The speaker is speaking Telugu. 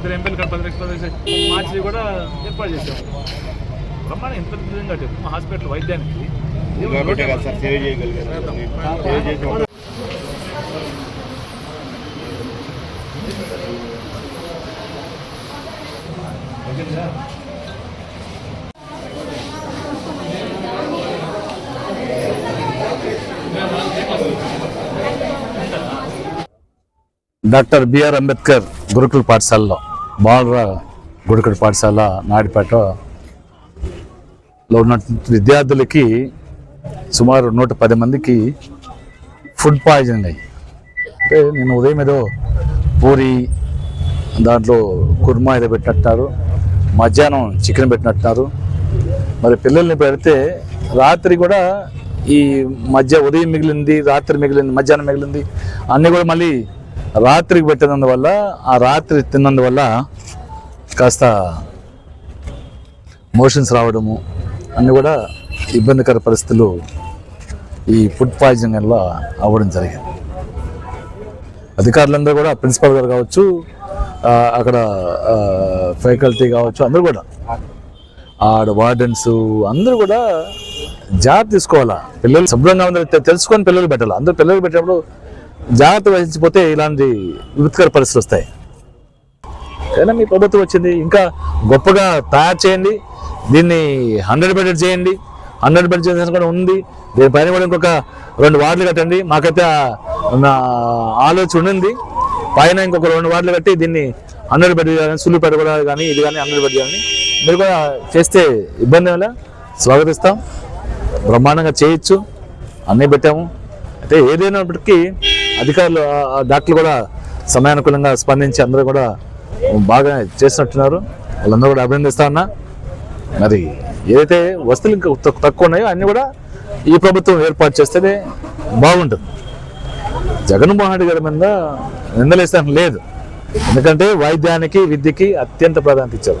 ఇక్కడ పది లక్షల పది మార్చి కూడా ఏర్పాటు చేసాము బ్రహ్మాండం ఎంత విధంగా చెప్పు మా హాస్పిటల్ వైద్యానికి కాబట్టే కదా సార్ సేవ్ చేయగలిగారు. సేవ్ చేసి డాక్టర్ బిఆర్ అంబేద్కర్ గురుకుల పాఠశాలలో. బాలరా గుడికడ పాఠశాల నాడిపేటలో ఉన్న విద్యార్థులకి సుమారు నూట పది మందికి ఫుడ్ పాయిజనింగ్ అయ్యి. అంటే నేను ఉదయం ఏదో పూరి దాంట్లో కుర్మా ఏదో పెట్టినట్టున్నారు మధ్యాహ్నం చికెన్ పెట్టినట్టున్నారు మరి పిల్లల్ని పెడితే రాత్రి కూడా ఈ మధ్య ఉదయం మిగిలింది రాత్రి మిగిలింది మధ్యాహ్నం మిగిలింది అన్నీ కూడా మళ్ళీ రాత్రికి పెట్టినందువల్ల ఆ రాత్రి తిన్నందువల్ల కాస్త మోషన్స్ రావడము అన్నీ కూడా ఇబ్బందికర పరిస్థితులు ఈ ఫుడ్ పాయిజన్ వల్ల అవ్వడం జరిగింది. అధికారులందరూ కూడా ప్రిన్సిపల్ గారు కావచ్చు అక్కడ ఫ్యాకల్టీ కావచ్చు అందరూ కూడా. ఆడ వార్డెన్స్ అందరూ కూడా జాగ్రత్త తీసుకోవాలా? పిల్లలు శుభ్రంగా ఉందని తెలుసుకొని పిల్లలు పెట్టాలి? అందరూ పిల్లలు పెట్టినప్పుడు జాగ్రత్త వహించిపోతే ఇలాంటి విపత్కర పరిస్థితులు వస్తాయి. కానీ మీ ప్రభుత్వం వచ్చింది ఇంకా గొప్పగా తయారు చేయండి దీన్ని హండ్రెడ్ బెడెడ్ చేయండి హండ్రెడ్ బెడ్ చేసిన కూడా ఉంది దీనిపైన కూడా ఇంకొక రెండు వార్డులు కట్టండి మాకైతే ఆలోచన ఉంది పైన ఇంకొక రెండు వార్డులు కట్టి దీన్ని హండ్రెడ్ బెడ్ చేయాలని సులువుపేట కూడా కానీ ఇది కానీ హండ్రెడ్ బెడ్ చేయాలని మీరు కూడా చేస్తే ఇబ్బంది వల్ల స్వాగతిస్తాం. బ్రహ్మాండంగా చేయొచ్చు. అన్నీ పెట్టాము. అయితే ఏదైనప్పటికీ అధికారులు ఆ, డాక్టర్లు కూడా సమయానుకూలంగా స్పందించి అందరూ కూడా బాగా చేసినట్టున్నారు. వాళ్ళందరూ కూడా అభినందిస్తా ఉన్నా. మరి ఏదైతే వస్తువులు ఇంకా తక్కువ ఉన్నాయో అన్నీ కూడా ఈ ప్రభుత్వం ఏర్పాటు చేస్తేనే బాగుంటుంది. జగన్మోహన్ రెడ్డి గారి మీద నిందలేస్తాను లేదు. ఎందుకంటే వైద్యానికి విద్యకి అత్యంత ప్రాధాన్యత ఇచ్చారు.